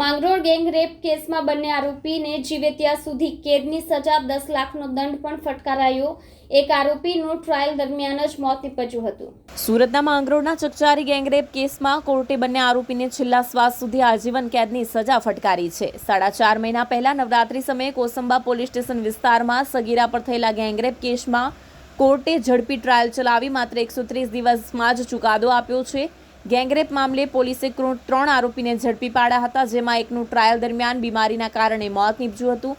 Mangrol gang rape કેસમાં બંને આરોપીને જીવે ત્યાં સુધી કેદની સજા દસ લાખનો દંડ પણ ફટકારાયો. એક આરોપીનું ટ્રાયલ દરમિયાન જ મોત નીપજ્યું હતું. સુરતના માંગરોળના ચકચારી ગેંગરેપ કેસમાં કોર્ટે બંને આરોપીને છેલ્લા શ્વાસ સુધી આજીવન કેદની સજા ફટકારી છે. સાડા ચાર મહિના પહેલા નવરાત્રી સમયે કોસંબા પોલીસ સ્ટેશન વિસ્તારમાં સગીરા પર થયેલા ગેંગરેપ કેસમાં કોર્ટે ઝડપી ટ્રાયલ ચલાવી માત્ર એકસો ત્રીસ દિવસમાં જ ચુકાદો આપ્યો છે. ગેંગરેપ મામલે પોલીસે ત્રણ આરોપીને ઝડપી પાડ્યા હતા, જેમાં એકનું ટ્રાયલ દરમિયાન બીમારીના કારણે મોત નીપજ્યું હતું.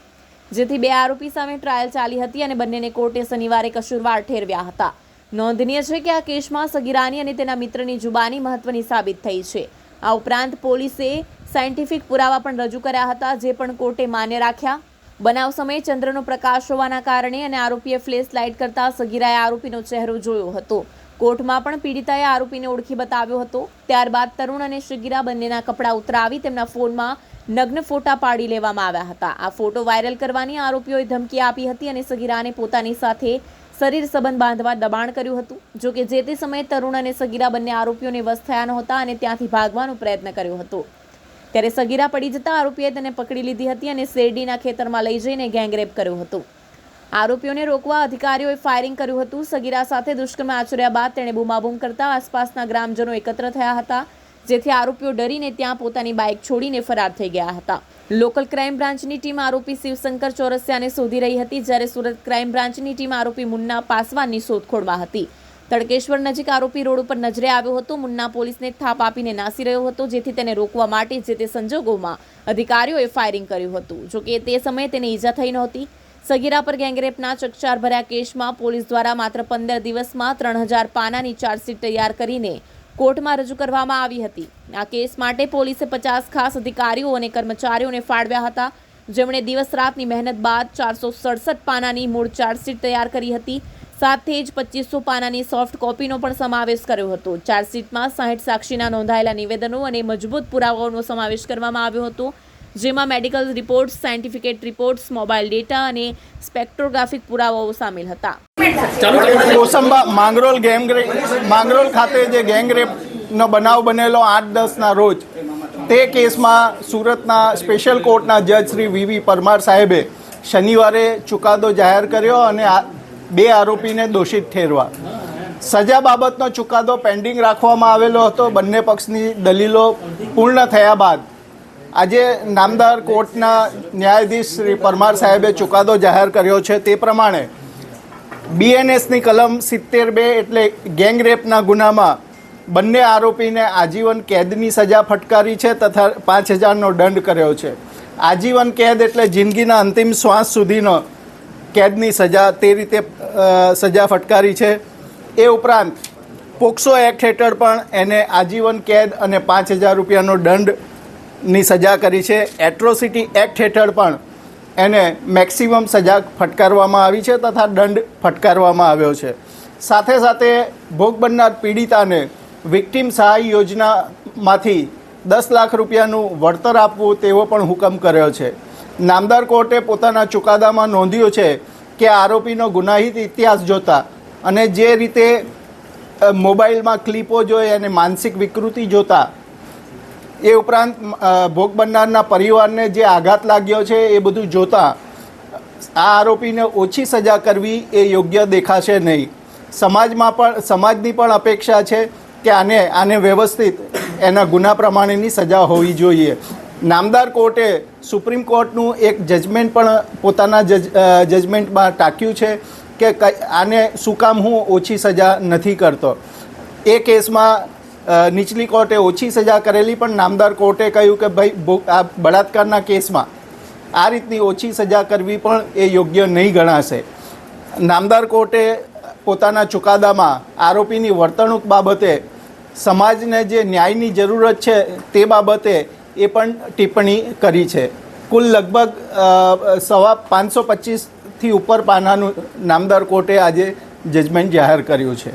જેથી બે આરોપી સામે ટ્રાયલ ચાલી હતી અને બંનેને કોર્ટે શનિવારે કસૂરવાર ઠેરવ્યા હતા. નોંધનીય છે કે આ કેસમાં સગીરાની અને તેના મિત્રની જુબાની મહત્વની સાબિત થઈ છે. આ ઉપરાંત પોલીસે સાયન્ટિફિક પુરાવા પણ રજૂ કર્યા હતા, જે પણ કોર્ટે માન્ય રાખ્યા. બનાવ સમયે ચંદ્રનો પ્રકાશ હોવાના કારણે અને આરોપીએ ફ્લેશ લાઇટ કરતા સગીરાએ આરોપીનો ચહેરો જોયો હતો. કોર્ટમાં પણ પીડિતાએ આરોપીને ઓળખી બતાવ્યો હતો. ત્યારબાદ તરુણ અને શ્રીગીરા બંનેના કપડાં ઉતરાવી તેમના ફોનમાં નગ્ન ફોટા પાડી લેવામાં આવ્યા હતા. આ ફોટો વાયરલ કરવાની આરોપીઓએ ધમકી આપી હતી અને સગીરાને પોતાની સાથે શરીર સંબંધ બાંધવા દબાણ કર્યું હતું. જો કે જે તે સમયે તરુણ અને સગીરા બંને આરોપીઓને વશ થયા નહોતા અને ત્યાંથી ભાગવાનો પ્રયત્ન કર્યો હતો. ત્યારે સગીરા પડી જતા આરોપીએ તેને પકડી લીધી હતી અને શેરડીના ખેતરમાં લઈ જઈને ગેંગરેપ કર્યો હતો. આરોપીઓને રોકવા અધિકારીઓએ ફાયરિંગ કર્યું હતું. સગીરા સાથે દુષ્કર્મ આચર્યા બાદ તેણે બૂમાબૂમ કરતા આસપાસના ગ્રામજનો એકત્ર થયા હતા, જેથી આરોપીઓ ડરીને ત્યાં પોતાની બાઇક છોડીને ફરાર થઈ ગયા હતા. લોકલ ક્રાઇમ બ્રાન્ચની ટીમ આરોપી શિવશંકર ચોરસિયાને શોધી રહી હતી, જ્યારે સુરત ક્રાઇમ બ્રાન્ચની ટીમ આરોપી મુન્ના પાસવાનની શોધખોળમાં હતી. તડકેશ્વર નજીક આરોપી રોડ ઉપર નજરે આવ્યો હતો. મુન્ના પોલીસને થાપ આપીને નાસી રહ્યો હતો, જેથી તેને રોકવા માટે જે તે સંજોગોમાં અધિકારીઓએ ફાયરિંગ કર્યું હતું. જોકે તે સમયે તેને ઈજા થઈ નહોતી. સગીરા પર ગેંગરેપના ચકચાર ભર્યા કેસમાં પોલીસ દ્વારા માત્ર પંદર દિવસમાં ત્રણ હજાર પાનાની ચાર્જશીટ તૈયાર કરીને કોર્ટમાં રજૂ કરવામાં આવી હતી. આ કેસ માટે પોલીસે પચાસ ખાસ અધિકારીઓ અને કર્મચારીઓને ફાળવ્યા હતા. જેમણે દિવસ રાતની મહેનત બાદ ચારસો સડસઠ પાનાની મૂળ ચાર્જશીટ તૈયાર કરી હતી. સાથે જ પચીસો પાનાની સોફ્ટ કોપીનો પણ સમાવેશ કર્યો હતો. ચાર્જશીટમાં સાહીઠ સાક્ષીના નોંધાયેલા નિવેદનો અને મજબૂત પુરાવાઓનો સમાવેશ કરવામાં આવ્યો હતો. જેમાં મેડિકલ રિપોર્ટ્સ સાયન્ટિફિકેટ રિપોર્ટ્સ મોબાઈલ ડેટા અને સ્પેક્ટ્રોગ્રાફિક પુરાવાઓ સામેલ હતા. કોસંબા માંગરોલ ગેંગ માંગરોલ ખાતે જે ગેંગ રેપનો બનાવ બનેલો આઠ દસના રોજ તે કેસમાં સુરતના સ્પેશિયલ કોર્ટના જજ શ્રી વીવી પરમાર સાહેબે શનિવારે ચુકાદો જાહેર કર્યો અને બે આરોપીને દોષિત ઠેરવા. સજા બાબતનો ચુકાદો પેન્ડિંગ રાખવામાં આવેલો હતો. બંને પક્ષની દલીલો પૂર્ણ થયા બાદ આજે નામદાર કોર્ટના ન્યાયાધીશ શ્રી પરમાર સાહેબે ચુકાદો જાહેર કર્યો છે. તે પ્રમાણે બીએનએસની કલમ સિત્તેર બે એટલે ગેંગ રેપના ગુનામાં બંને આરોપીને આજીવન કેદની સજા ફટકારી છે તથા પાંચ હજારનો દંડ કર્યો છે. આજીવન કેદ એટલે જિંદગીના અંતિમ શ્વાસ સુધીનો કેદની સજા તે રીતે સજા ફટકારી છે. એ ઉપરાંત પોક્સો એક્ટ હેઠળ પણ એને આજીવન કેદ અને પાંચ હજાર રૂપિયાનો દંડની સજા કરી છે. એટ્રોસિટી એક્ટ હેઠળ પણ એને મેક્સિમમ સજા ફટકારવામાં આવી છે તથા દંડ ફટકારવામાં આવ્યો છે. સાથે સાથે ભોગ બનનાર પીડિતાને વિક્ટિમ સહાય યોજનામાંથી દસ લાખ રૂપિયાનું વળતર આપવું તેવો પણ હુકમ કર્યો છે. નામદાર કોર્ટે પોતાના ચુકાદામાં નોંધ્યું છે કે આરોપીનો ગુનાહિત ઇતિહાસ જોતા અને જે રીતે મોબાઈલમાં ક્લિપો જોઈ અને માનસિક વિકૃતિ જોતા એ ઉપરાંત ભોગ બનનારના પરિવારને જે આઘાત લાગ્યો છે એ બધું જોતા આ આરોપીને ઓછી સજા કરવી એ યોગ્ય દેખાશે નહીં. સમાજમાં પણ, સમાજની પણ અપેક્ષા છે કે આને આને વ્યવસ્થિત એના ગુના પ્રમાણેની સજા હોવી જોઈએ. નામદાર કોર્ટે સુપ્રીમ કોર્ટનું એક જજમેન્ટ પણ પોતાના જજ જજમેન્ટમાં ટાંક્યું છે કે આને શું કામ હું ઓછી સજા નથી કરતો. એ કેસમાં નીચલી કોર્ટે ઓછી સજા કરેલી, પણ નામદાર કોર્ટે કહ્યું કે ભાઈ આ બળાત્કારના કેસમાં આ રીતની ઓછી સજા કરવી પણ એ યોગ્ય નહીં ગણાશે. નામદાર કોર્ટે પોતાના ચુકાદામાં આરોપીની વર્તણૂક બાબતે સમાજને જે ન્યાયની જરૂરત છે તે બાબતે એ પણ ટિપ્પણી કરી છે. કુલ લગભગ સવા પાંચસો પચીસથી ઉપર પાનાનું નામદાર કોર્ટે આજે જજમેન્ટ જાહેર કર્યું છે.